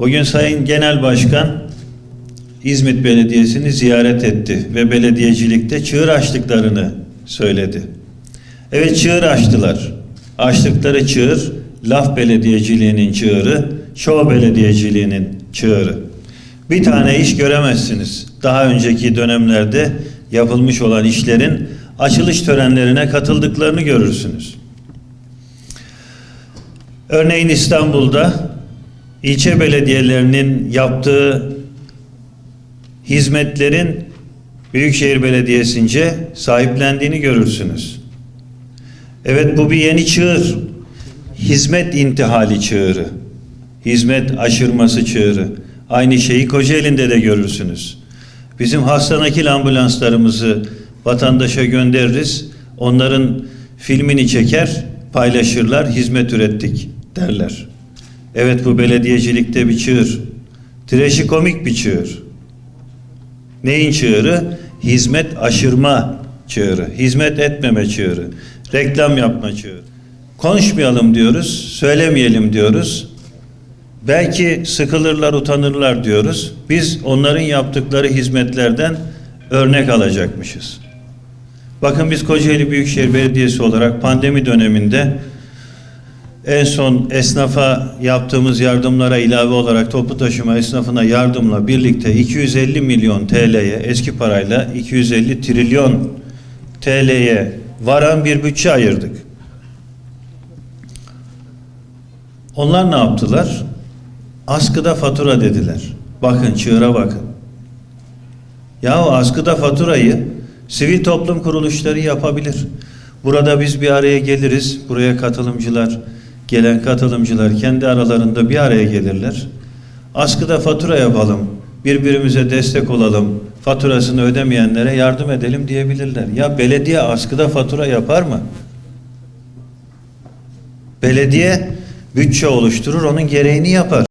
Bugün Sayın Genel Başkan İzmit Belediyesi'ni ziyaret etti ve belediyecilikte çığır açtıklarını söyledi. Evet çığır açtılar. Açtıkları çığır laf belediyeciliğinin çığırı, şov belediyeciliğinin çığırı. Bir tane iş göremezsiniz. Daha önceki dönemlerde yapılmış olan işlerin açılış törenlerine katıldıklarını görürsünüz. Örneğin İstanbul'da ilçe belediyelerinin yaptığı hizmetlerin Büyükşehir Belediyesi'nce sahiplendiğini görürsünüz. Evet bu bir yeni çığır. Hizmet intihali çığırı. Hizmet aşırması çığırı. Aynı şeyi Kocaeli'nde de görürsünüz. Bizim hasta nakil ambulanslarımızı vatandaşa göndeririz. Onların filmini çeker, paylaşırlar, hizmet ürettik derler. Evet bu belediyecilikte bir çığır. Trajikomik bir çığır. Neyin çığırı? Hizmet aşırma çığırı. Hizmet etmeme çığırı. Reklam yapma çığırı. Konuşmayalım diyoruz, söylemeyelim diyoruz. Belki sıkılırlar, utanırlar diyoruz. Biz onların yaptıkları hizmetlerden örnek alacakmışız. Bakın biz Kocaeli Büyükşehir Belediyesi olarak pandemi döneminde en son esnafa yaptığımız yardımlara ilave olarak toplu taşıma esnafına yardımla birlikte 250 milyon TL'ye eski parayla 250 trilyon TL'ye varan bir bütçe ayırdık. Onlar ne yaptılar? Askıda fatura dediler. Bakın çığıra bakın. Yahu askıda faturayı sivil toplum kuruluşları yapabilir. Burada biz bir araya geliriz. Buraya katılımcılar, gelen katılımcılar kendi aralarında bir araya gelirler. Askıda fatura yapalım. Birbirimize destek olalım. Faturasını ödemeyenlere yardım edelim diyebilirler. Ya belediye askıda fatura yapar mı? Belediye bütçe oluşturur, onun gereğini yapar.